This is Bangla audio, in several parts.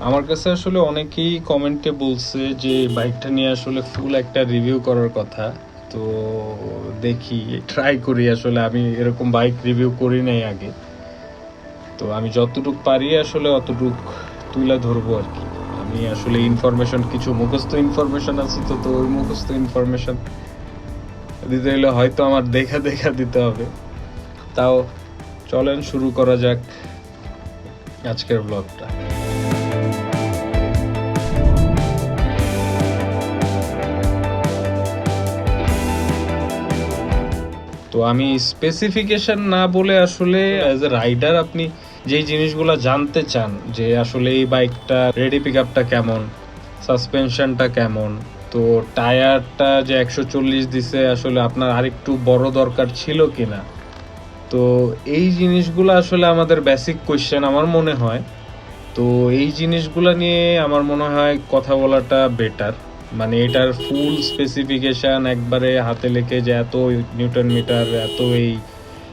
আমার কাছে আসলে অনেকেই কমেন্টে বলছে যে বাইকটা নিয়ে আসলে ফুল একটা রিভিউ করার কথা। তো দেখি ট্রাই করি আসলে আমি এরকম বাইক রিভিউ করি নাই আগে। তো আমি যতটুক পারি আসলে অতটুক তুলে ধরবো আর কি। আমি আসলে ইনফরমেশন কিছু মুখস্থ ইনফরমেশন আছে তো তো ওই মুখস্থ ইনফরমেশন দিতে হলে হয়তো আমার দেখা দেখা দিতে হবে। তাও চলেন, শুরু করা যাক আজকের ব্লগটা তো আমি স্পেসিফিকেশন না বলে আসলে অ্যাজ এ রাইডার আপনি যেই জিনিসগুলো জানতে চান, যে আসলে এই বাইকটা রেডি পিক আপটা কেমন সাসপেনশনটা কেমন, তো টায়ারটা যে একশো চল্লিশ দিছে আসলে আপনার আরেকটু বড় দরকার ছিল কি না তো এই জিনিসগুলো আসলে আমাদের বেসিক কোয়েশ্চেন আমার মনে হয়। তো এই জিনিসগুলো নিয়ে আমার মনে হয় কথা বলাটা বেটার মানে এটার ফুল স্পেসিফিকেশন একবারে হাতে লেখে যে এত নিউটন মিটার, এত এই,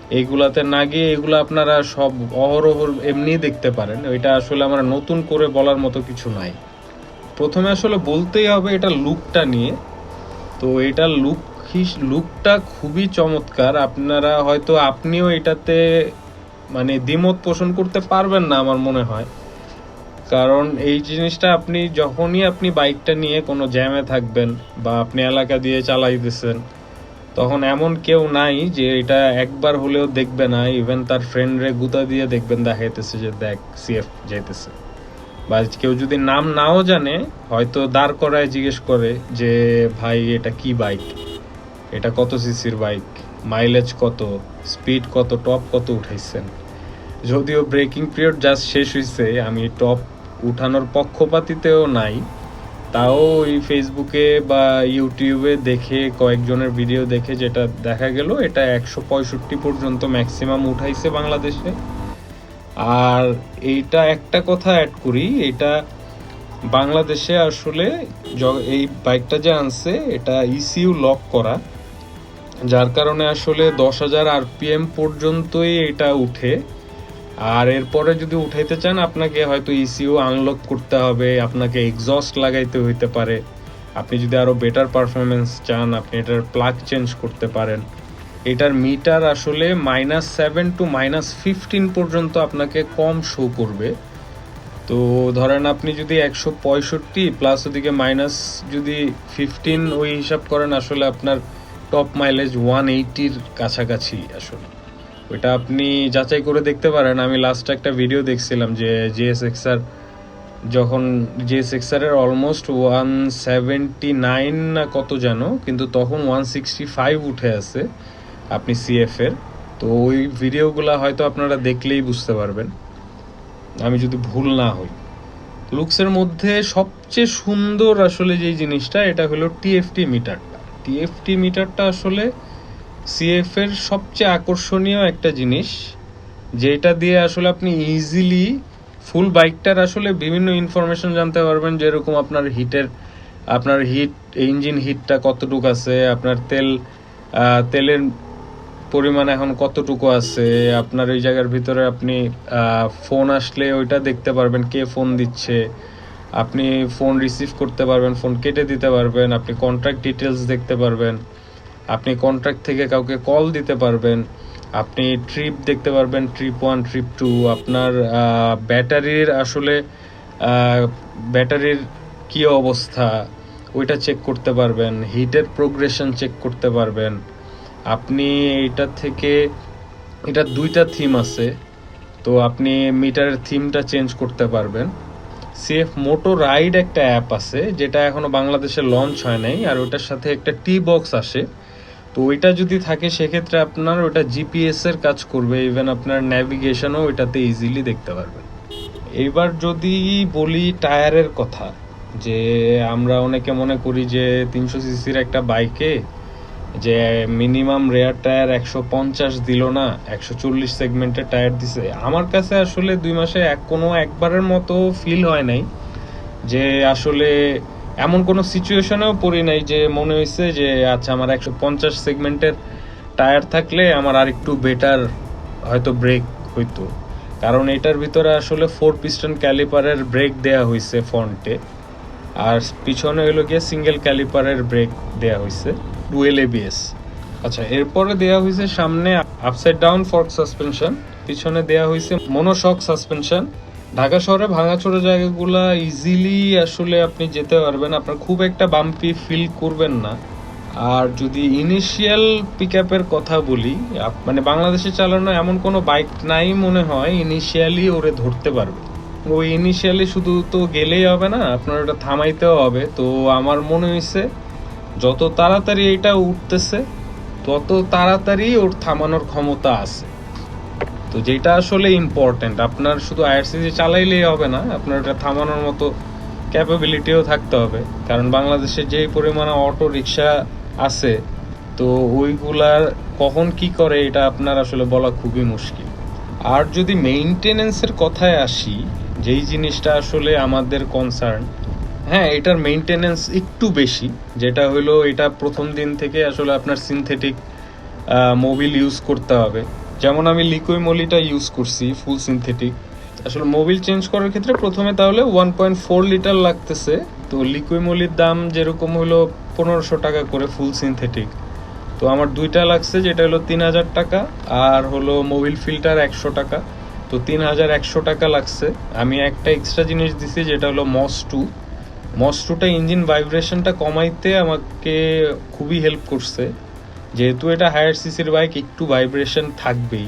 এইগুলাতে না গিয়ে এগুলো আপনারা সব অহরহ এমনি দেখতে পারেন। এটা আসলে আমরা নতুন করে বলার মতো কিছু নাই। প্রথমে আসলে বলতেই হবে এটা লুকটা নিয়ে। তো এটা লুক লুকটা খুবই চমৎকার। আপনারা হয়তো আপনিও এটাতে মানে দ্বিমত পোষণ করতে পারবেন না আমার মনে হয়। কারণ এই জিনিসটা আপনি যখনই আপনি বাইকটা নিয়ে কোনো জ্যামে থাকবেন বা আপনি এলাকা দিয়ে চালাইতেছেন তখন এমন কেউ নাই যে এটা একবার হলেও দেখবে না ইভেন তার ফ্রেন্ডরে গুতা দিয়ে দেখবেন, দেখাইতেছে যে দেখ সিএফ যাইতেছে। বা কেউ যদি নাম নাও জানে, হয়তো দাঁড় করায় জিজ্ঞেস করে যে, ভাই, এটা কি বাইক? এটা কত সিসির বাইক? মাইলেজ কত? স্পিড কত? টপ কত উঠাইছেন? যদিও ব্রেকিং পিরিয়ড জাস্ট শেষ হয়েছে আমি টপ উঠানোর পক্ষপাতিতেও নাই। তাও ওই ফেসবুকে বা ইউটিউবে দেখে, কয়েকজনের ভিডিও দেখে যেটা দেখা গেল, এটা একশো পঁয়ষট্টি পর্যন্ত ম্যাক্সিমাম উঠাইছে বাংলাদেশে। আর এইটা একটা কথা অ্যাড করি, এটা বাংলাদেশে আসলে এই বাইকটা যে আনছে, এটা ইসিউ লক করা। যার কারণে আসলে দশ হাজার আরপিএম পর্যন্তই এটা উঠে। আর এরপরে যদি উঠাইতে চান, আপনাকে হয়তো ইসিও আনলক করতে হবে, আপনাকে এক্সস্ট লাগাইতে হইতে পারে। আপনি যদি আরও বেটার পারফরমেন্স চান, আপনি এটার প্লাগ চেঞ্জ করতে পারেন। এটার মিটার আসলে minus seven to minus fifteen পর্যন্ত আপনাকে কম শো করবে। তো ধরেন আপনি যদি একশো পঁয়ষট্টি প্লাস ওদিকে মাইনাস যদি ফিফটিন ওই হিসাব করেন, আসলে আপনার টপ মাইলেজ ওয়ান এইটির কাছাকাছি আসলে। ওইটা আপনি যাচাই করে দেখতে পারেন। আমি লাস্ট একটা ভিডিও দেখছিলাম যে জিএস এক্সার যখন জিএসএক্সআর এর অলমোস্ট ওয়ান সেভেন্টি নাইন না কত যেন, কিন্তু তখন ওয়ান সিক্সটি ফাইভ উঠে আছে আপনি সিএফ এর। তো ওই ভিডিওগুলো হয়তো আপনারা দেখলেই বুঝতে পারবেন। আমি যদি ভুল না হই। লুকসের মধ্যে সবচেয়ে সুন্দর আসলে যে জিনিসটা, এটা হলো টিএফটি মিটারটা টিএফটি মিটারটা আসলে সিএফ এর সবচেয়ে আকর্ষণীয় একটা জিনিস, যেটা দিয়ে আসলে আপনি ইজিলি ফুল বাইকটার আসলে বিভিন্ন ইনফরমেশন জানতে পারবেন, যেরকম আপনার হিটের আপনার হিট ইঞ্জিন হিটটা কতটুকু আছে, আপনার তেল তেলের পরিমাণ এখন কতটুকু আছে, আপনার ওই জায়গার ভিতরে আপনি ফোন আসলে ওইটা দেখতে পারবেন, কে ফোন দিচ্ছে, আপনি ফোন রিসিভ করতে পারবেন ফোন কেটে দিতে পারবেন, আপনি কন্ট্রাক্ট ডিটেলস দেখতে পারবেন। আপনি কন্ট্রাক্ট থেকে কাউকে কল দিতে পারবেন, আপনি ট্রিপ দেখতে পারবেন ট্রিপ ওয়ান ট্রিপ টু আপনার ব্যাটারির আসলে ব্যাটারির কি অবস্থা, ওইটা চেক করতে পারবেন হিটের প্রোগ্রেশন চেক করতে পারবেন। আপনি এটা থেকে, এটা দুইটা থিম আছে, তো আপনি মিটারের থিমটা চেঞ্জ করতে পারবেন। সিএফ মোটো রাইড একটা অ্যাপ আছে, যেটা এখনও বাংলাদেশে লঞ্চ হয় নাই, আর ওটার সাথে একটা টি বক্স আসে। তো ওইটা যদি থাকে, সেক্ষেত্রে আপনার ওটা জিপিএস এর কাজ করবে ইভেন আপনার ন্যাভিগেশনও ওইটাতে ইজিলি দেখতে পারবেন। এবার যদি বলি টায়ারের কথা, যে আমরা অনেকে মনে করি যে তিনশো সিসির একটা বাইকে যে মিনিমাম রেয়ার টায়ার একশো পঞ্চাশ দিল না, একশো চল্লিশ সেগমেন্টের টায়ার দিছে। আমার কাছে আসলে দুই মাসে এক কোনো একবারের মতো ফিল হয় নাই যে আসলে এমন কোনো সিচুয়েশনেও পড়ি নাই যে মনে হয়েছে যে আচ্ছা আমার একশো পঞ্চাশ সেগমেন্টের টায়ার থাকলে আমার আর একটু বেটার হয়তো ব্রেক হইতো। কারণ এটার ভিতরে আসলে ফোর পিস্টন ক্যালিপারের ব্রেক দেয়া হয়েছে ফ্রন্টে আর পিছনে হলো গিয়ে সিঙ্গেল ক্যালিপারের ব্রেক দেয়া হয়েছে ডুয়েল এবিএস আচ্ছা এরপরে দেয়া হয়েছে সামনে আপসাইড ডাউন ফর্ক সাসপেনশন পিছনে দেয়া হয়েছে মনোশক সাসপেনশন ঢাকা শহরে ভাঙাচোরা জায়গাগুলা ইজিলি আসলে আপনি যেতে পারবেন। আপনার খুব একটা বাম্পি ফিল করবেন না। আর যদি ইনিশিয়াল পিক কথা বলি মানে বাংলাদেশে চালানো এমন কোনো বাইক নাই মনে হয় ইনিশিয়ালি ওরে ধরতে পারবে। ওই ইনিশিয়ালি শুধু তো গেলেই হবে না, আপনার ওটা থামাইতেও হবে। তো আমার মনে হয়েছে যত তাড়াতাড়ি এটা উঠতেছে, তত তাড়াতাড়ি ওর থামানোর ক্ষমতা আছে। তো যেটা আসলে ইম্পর্টেন্ট আপনার শুধু আইআরসিসি চালাইলেই হবে না, আপনার এটা থামানোর মতো ক্যাপাবিলিটিও থাকতে হবে। কারণ বাংলাদেশে যে পরিমাণে অটো রিক্সা আছে, তো ওইগুলার কখন কি করে, এটা আপনার আসলে বলা খুবই মুশকিল। আর যদি মেইনটেনেন্সের কথায় আসি, যেই জিনিসটা আসলে আমাদের কনসার্ন হ্যাঁ এটার মেইনটেনেন্স একটু বেশি, যেটা হলো এটা প্রথম দিন থেকে আসলে আপনার সিনথেটিক মোবিল ইউজ করতে হবে। যেমন আমি লিকুই মলিটা ইউজ করছি ফুল সিনথেটিক আসলে মোবিল চেঞ্জ করার ক্ষেত্রে প্রথমে তাহলে ওয়ান পয়েন্ট ফোর লিটার লাগতেছে। তো লিকুই মলির দাম যেরকম হলো পনেরোশো টাকা করে ফুল সিনথেটিক তো আমার দুইটা লাগছে, যেটা হলো তিন হাজার টাকা, আর হলো মোবিল ফিল্টার একশো টাকা। তো তিন হাজার একশো টাকা লাগছে। আমি একটা এক্সট্রা জিনিস দিছি, যেটা হলো মস টু। মস টুটা ইঞ্জিন ভাইব্রেশনটা কমাইতে আমাকে খুবই হেল্প করছে। যেহেতু এটা হায়ার সিসির বাইক একটু ভাইব্রেশন থাকবেই।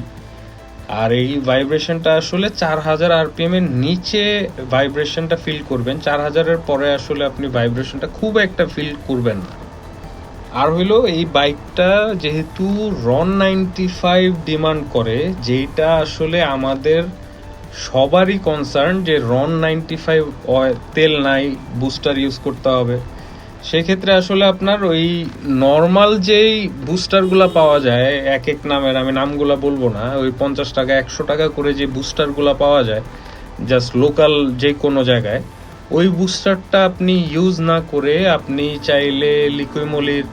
আর এই ভাইব্রেশনটা আসলে চার হাজার আরপিএম এর নিচে ভাইব্রেশনটা ফিল করবেন। চার হাজারের পরে আসলে আপনি ভাইব্রেশনটা খুব একটা ফিল করবেন না। আর হইল এই বাইকটা যেহেতু রন নাইনটি ফাইভ ডিমান্ড করে যেটা আসলে আমাদের সবারই কনসার্ন যে রন নাইনটি ফাইভ তেল নাই বুস্টার ইউজ করতে হবে। সেক্ষেত্রে আসলে আপনার ওই নর্মাল যেই বুস্টারগুলো পাওয়া যায় এক এক নামের, আমি নামগুলো বলব না, ওই পঞ্চাশ টাকা, একশো টাকা করে যে বুস্টারগুলো পাওয়া যায় জাস্ট লোকাল যে কোনো জায়গায়, ওই বুস্টারটা আপনি ইউজ না করে আপনি চাইলে লিকুইমলির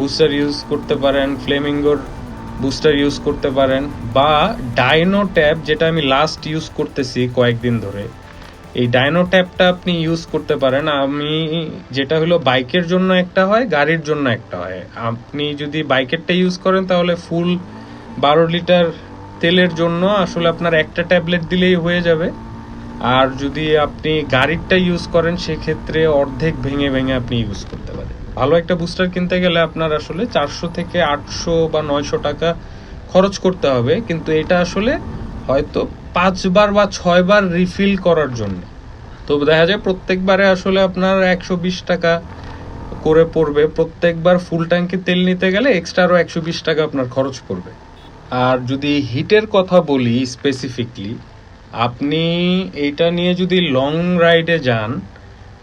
বুস্টার ইউজ করতে পারেন ফ্লেমিঙ্গোর বুস্টার ইউজ করতে পারেন, বা ডাইনো ট্যাব যেটা আমি লাস্ট ইউজ করতেছি কয়েকদিন ধরে এই ডাইনো ট্যাপটা আপনি ইউজ করতে পারেন। আমি যেটা হলো বাইকের জন্য একটা হয়, গাড়ির জন্য একটা হয়। আপনি যদি বাইকেরটা ইউজ করেন, তাহলে ফুল বারো লিটার তেলের জন্য আসলে আপনার একটা ট্যাবলেট দিলেই হয়ে যাবে। আর যদি আপনি গাড়িরটা ইউজ করেন, সেক্ষেত্রে অর্ধেক ভেঙে ভেঙে আপনি ইউজ করতে পারেন। ভালো একটা বুস্টার কিনতে গেলে আপনার আসলে চারশো থেকে আটশো বা নয়শো টাকা খরচ করতে হবে। কিন্তু এটা আসলে হয়তো পাঁচবার বা ছয়বার রিফিল করার জন্য। তো দেখা যায় প্রত্যেকবারে আসলে আপনার একশো বিশ টাকা করে পড়বে। প্রত্যেকবার ফুল ট্যাঙ্কি তেল নিতে গেলে এক্সট্রা আরও একশো বিশ টাকা আপনার খরচ পড়বে। আর যদি হিটের কথা বলি স্পেসিফিকলি আপনি এটা নিয়ে যদি লং রাইডে যান,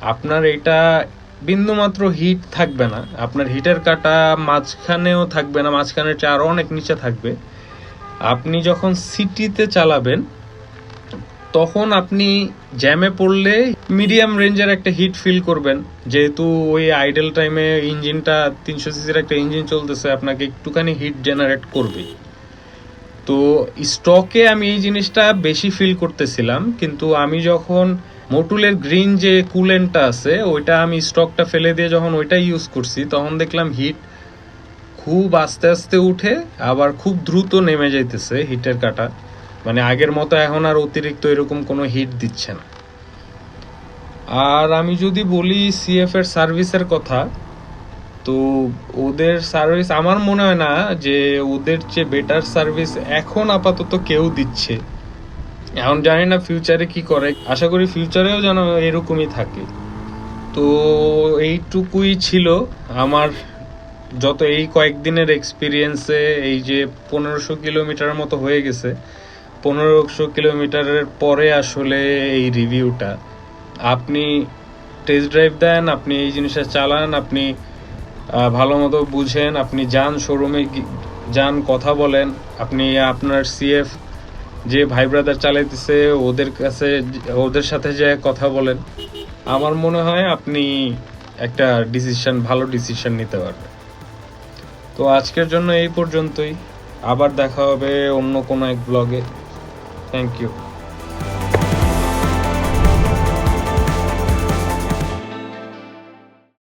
আপনার এটা বিন্দুমাত্র হিট থাকবে না। আপনার হিটের কাটা মাঝখানেও থাকবে না, মাঝখানের আরও অনেক নিচে থাকবে। আপনি যখন সিটিতে চালাবেন তখন আপনি জ্যামে পড়লে মিডিয়াম রেঞ্জের একটা হিট ফিল করবেন। যেহেতু ওই আইডেল টাইমে ইঞ্জিনটা তিনশো সিসির একটা ইঞ্জিন চলতেছে, আপনাকে একটুখানি হিট জেনারেট করবেই। তো স্টকে আমি এই জিনিসটা বেশি ফিল করতেছিলাম, কিন্তু আমি যখন মোটুলের গ্রিন যে কুলেন্টটা আছে, ওইটা আমি স্টকটা ফেলে দিয়ে যখন ওইটা ইউজ করছি, তখন দেখলাম হিট খুব আস্তে আস্তে উঠে, আবার খুব দ্রুত নেমে যাইতেছে হিটের কাটা। মানে আগের মতো এখন আর অতিরিক্ত এরকম কোনো হিট দিচ্ছে না। আর আমি যদি বলি সিএফ এর সার্ভিসের কথা, তো ওদের সার্ভিস আমার মনে হয় না যে ওদের চেয়ে বেটার সার্ভিস এখন আপাতত কেউ দিচ্ছে। এখন জানি না ফিউচারে কি করে। আশা করি ফিউচারেও যেন এরকমই থাকে। তো এইটুকুই ছিল আমার যত এই কয়েকদিনের এক্সপিরিয়েন্সে এই যে পনেরোশো কিলোমিটার মতো হয়ে গেছে পনেরোশো কিলোমিটারের পরে আসলে এই রিভিউটা। আপনি টেস্ট ড্রাইভ দেন, আপনি এই জিনিসটা চালান, আপনি ভালো মতো বুঝেন, আপনি যান শোরুমে যান, কথা বলেন। আপনি আপনার সিএফ যে ভাই ব্রাদার চালাইতেছে, ওদের কাছে, ওদের সাথে যে কথা বলেন, আমার মনে হয় আপনি একটা ডিসিশন ভালো ডিসিশন নিতে পারবেন। তো আজকের জন্য এই পর্যন্তই। আবার দেখা হবে অন্য কোনো এক ব্লগে থ্যাংক ইউ